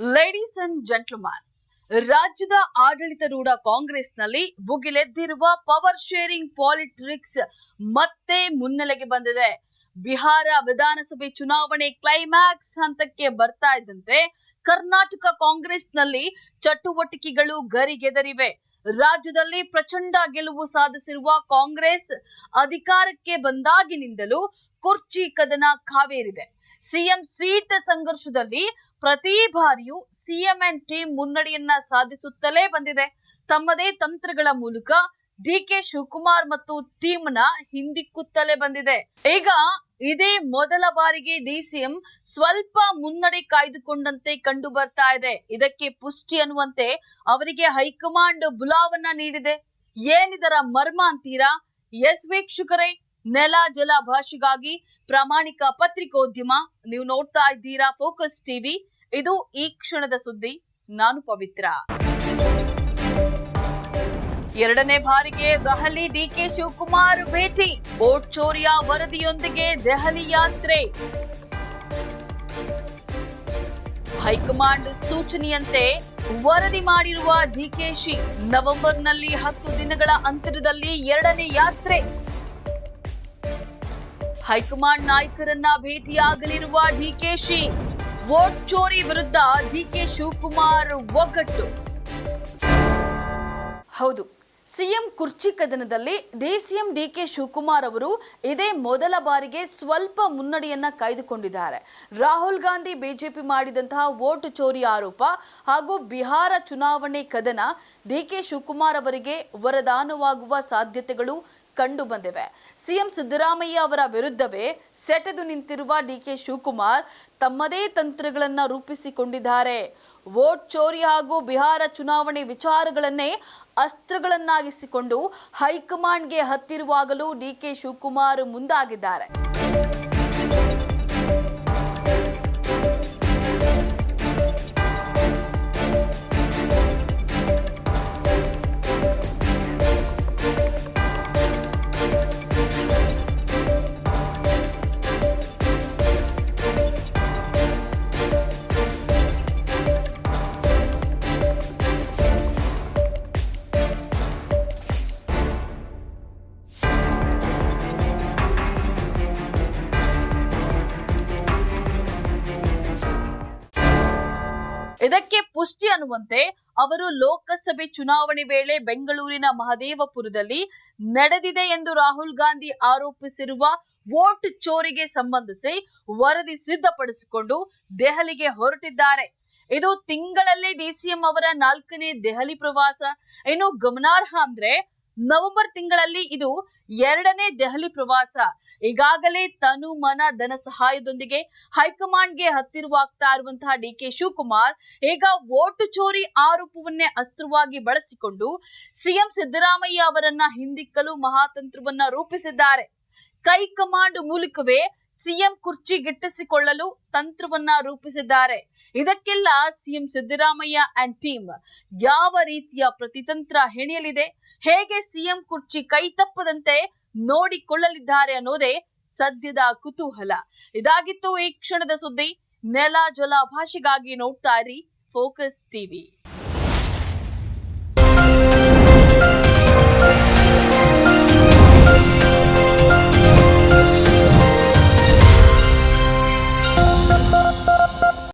Ladies and gentleman ರಾಜ್ಯದ ಆಡಳಿತಾರೂಢ ಕಾಂಗ್ರೆಸ್ನಲ್ಲಿ ಭುಗಿಲೆದ್ದಿರುವ ಪವರ್ ಶೇರಿಂಗ್ ಪಾಲಿಟಿಕ್ಸ್ ಮತ್ತೆ ಮುನ್ನೆಲೆಗೆ ಬಂದಿದೆ. ಬಿಹಾರ ವಿಧಾನಸಭೆ ಚುನಾವಣೆ ಕ್ಲೈಮ್ಯಾಕ್ಸ್ ಹಂತಕ್ಕೆ ಬರ್ತಾ ಇದ್ದಂತೆ ಕರ್ನಾಟಕ ಕಾಂಗ್ರೆಸ್ನಲ್ಲಿ ಚಟುವಟಿಕೆಗಳು ಗರಿಗೆದರಿವೆ. ರಾಜ್ಯದಲ್ಲಿ ಪ್ರಚಂಡ ಗೆಲುವು ಸಾಧಿಸಿರುವ ಕಾಂಗ್ರೆಸ್ ಅಧಿಕಾರಕ್ಕೆ ಬಂದಾಗಿನಿಂದಲೂ ಕುರ್ಚಿ ಕದನ ಕಾವೇರಿದೆ. ಸಿಎಂ ಸೀಟ್ ಸಂಘರ್ಷದಲ್ಲಿ ಪ್ರತಿ ಬಾರಿಯೂ ಸಿಎಂ ಅಂಡ್ ಟೀಮ್ ಮುನ್ನಡೆಯನ್ನ ಸಾಧಿಸುತ್ತಲೇ ಬಂದಿದೆ. ತಮ್ಮದೇ ತಂತ್ರಗಳ ಮೂಲಕ ಡಿ ಕೆ ಶಿವಕುಮಾರ್ ಮತ್ತು ಟೀಮ್ನ ಹಿಂದಿಕ್ಕುತ್ತಲೇ ಬಂದಿದೆ. ಈಗ ಇದೇ ಮೊದಲ ಬಾರಿಗೆ ಡಿಸಿಎಂ ಸ್ವಲ್ಪ ಮುನ್ನಡೆ ಕಾಯ್ದುಕೊಂಡಂತೆ ಕಂಡು ಬರ್ತಾ ಇದೆ. ಇದಕ್ಕೆ ಪುಷ್ಟಿ ಅನ್ನುವಂತೆ ಅವರಿಗೆ ಹೈಕಮಾಂಡ್ ಬುಲಾವನ್ನ ನೀಡಿದೆ. ಏನಿದರ ಮರ್ಮ ಅಂತೀರಾ ಎಸ್ ವೀಕ್ಷಕರೇ ನೆಲ, ಜಲ ಭಾಷೆಗಾಗಿ ಪ್ರಾಮಾಣಿಕ ಪತ್ರಿಕೋದ್ಯಮ. ನೀವು ನೋಡ್ತಾ ಇದ್ದೀರಾ ಫೋಕಸ್ ಟಿವಿ. ಇದು ಈ ಕ್ಷಣದ ಸುದ್ದಿ. ನಾನು ಪವಿತ್ರ. ಎರಡನೇ ಬಾರಿಗೆ ದೆಹಲಿ ಡಿಕೆ ಶಿವಕುಮಾರ್ ಭೇಟಿ. ಬೋಟ್ ಚೋರಿಯ ವರದಿಯೊಂದಿಗೆ ದೆಹಲಿ ಯಾತ್ರೆ. ಹೈಕಮಾಂಡ್ ಸೂಚನೆಯಂತೆ ವರದಿ ಮಾಡಿರುವ ಡಿಕೆಶಿ ನವೆಂಬರ್ನಲ್ಲಿ ಹತ್ತು ದಿನಗಳ ಅಂತರದಲ್ಲಿ ಎರಡನೇ ಯಾತ್ರೆ. ಹೈಕಮಾಂಡ್ ನಾಯಕರನ್ನ ಭೇಟಿಯಾಗಲಿರುವ ಡಿಕೆಶಿ ವೋಟ್ ಚೋರಿ ವಿರುದ್ಧ ಡಿಕೆ ಶಿವಕುಮಾರ್ ಒಗ್ಗಟ್ಟು. ಹೌದು, ಸಿಎಂ ಕುರ್ಚಿ ಕದನದಲ್ಲಿ ಡಿಸಿಎಂ ಡಿಕೆ ಶಿವಕುಮಾರ್ ಅವರು ಇದೇ ಮೊದಲ ಬಾರಿಗೆ ಸ್ವಲ್ಪ ಮುನ್ನಡೆಯನ್ನ ಕಾಯ್ದುಕೊಂಡಿದ್ದಾರೆ. ರಾಹುಲ್ ಗಾಂಧಿ ಬಿಜೆಪಿ ಮಾಡಿದಂತಹ ವೋಟ್ ಚೋರಿ ಆರೋಪ ಹಾಗೂ ಬಿಹಾರ ಚುನಾವಣೆ ಕದನ ಡಿಕೆ ಶಿವಕುಮಾರ್ ಅವರಿಗೆ ವರದಾನವಾಗುವ ಸಾಧ್ಯತೆಗಳು ಕಂಡು ಬಂದಿವೆ. ಸಿಎಂ ಸಿದ್ದರಾಮಯ್ಯ ಅವರ ವಿರುದ್ಧವೇ ಸೆಟೆದು ನಿಂತಿರುವ ಡಿಕೆ ಶಿವಕುಮಾರ್ ತಮ್ಮದೇ ತಂತ್ರಗಳನ್ನು ರೂಪಿಸಿಕೊಂಡಿದ್ದಾರೆ. ವೋಟ್ ಚೋರಿ ಹಾಗೂ ಬಿಹಾರ ಚುನಾವಣೆ ವಿಚಾರಗಳನ್ನೇ ಅಸ್ತ್ರಗಳನ್ನಾಗಿಸಿಕೊಂಡು ಹೈಕಮಾಂಡ್ಗೆ ಹತ್ತಿರುವಾಗಲೂ ಡಿಕೆ ಶಿವಕುಮಾರ್ ಮುಂದಾಗಿದ್ದಾರೆ. ಇದಕ್ಕೆ ಪುಷ್ಟಿ ಅನ್ನುವಂತೆ ಅವರು ಲೋಕಸಭೆ ಚುನಾವಣೆ ವೇಳೆ ಬೆಂಗಳೂರಿನ ಮಹದೇವಪುರದಲ್ಲಿ ನಡೆದಿದೆ ಎಂದು ರಾಹುಲ್ ಗಾಂಧಿ ಆರೋಪಿಸಿರುವ ವೋಟ್ ಚೋರಿಗೆ ಸಂಬಂಧಿಸಿ ವರದಿ ಸಿದ್ಧಪಡಿಸಿಕೊಂಡು ದೆಹಲಿಗೆ ಹೊರಟಿದ್ದಾರೆ. ಇದು ತಿಂಗಳಲ್ಲೇ ಡಿಸಿಎಂ ಅವರ ನಾಲ್ಕನೇ ದೆಹಲಿ ಪ್ರವಾಸ. ಇನ್ನು ಗಮನಾರ್ಹ ಅಂದ್ರೆ ನವೆಂಬರ್ ತಿಂಗಳಲ್ಲಿ ಇದು ಎರಡನೇ ದೆಹಲಿ ಪ್ರವಾಸ. ಈಗಾಗಲೇ ತನು ಮನ ಧನ ಸಹಾಯದೊಂದಿಗೆ ಹೈಕಮಾಂಡ್ಗೆ ಹತ್ತಿರವಾಗ್ತಾ ಇರುವಂತಹ ಡಿ ಕೆ ಶಿವಕುಮಾರ್ ಈಗ ಓಟು ಚೋರಿ ಆರೋಪವನ್ನೇ ಅಸ್ತ್ರವಾಗಿ ಬಳಸಿಕೊಂಡು ಸಿಎಂ ಸಿದ್ದರಾಮಯ್ಯ ಅವರನ್ನ ಹಿಂದಿಕ್ಕಲು ಮಹಾತಂತ್ರವನ್ನ ರೂಪಿಸಿದ್ದಾರೆ. ಕೈ ಕಮಾಂಡ್ ಮೂಲಕವೇ ಸಿಎಂ ಕುರ್ಚಿ ಗಿಟ್ಟಿಸಿಕೊಳ್ಳಲು ತಂತ್ರವನ್ನ ರೂಪಿಸಿದ್ದಾರೆ. ಇದಕ್ಕೆಲ್ಲ ಸಿಎಂ ಸಿದ್ದರಾಮಯ್ಯ ಅಂಡ್ ಟೀಮ್ ಯಾವ ರೀತಿಯ ಪ್ರತಿತಂತ್ರ ಹೆಣೆಯಲಿದೆ? ಹೇಗೆ ಸಿಎಂ ಕುರ್ಚಿ ಕೈ ತಪ್ಪದಂತೆ ನೋಡಿಕೊಳ್ಳಲಿದ್ದಾರೆ ಅನ್ನೋದೇ ಸದ್ಯದ ಕುತೂಹಲ. ಇದಾಗಿತ್ತು ಈ ಕ್ಷಣದ ಸುದ್ದಿ. ನೆಲ ಜಲ ಭಾಷೆಗಾಗಿ ನೋಡ್ತಾ ಇರಿ ಫೋಕಸ್ ಟಿವಿ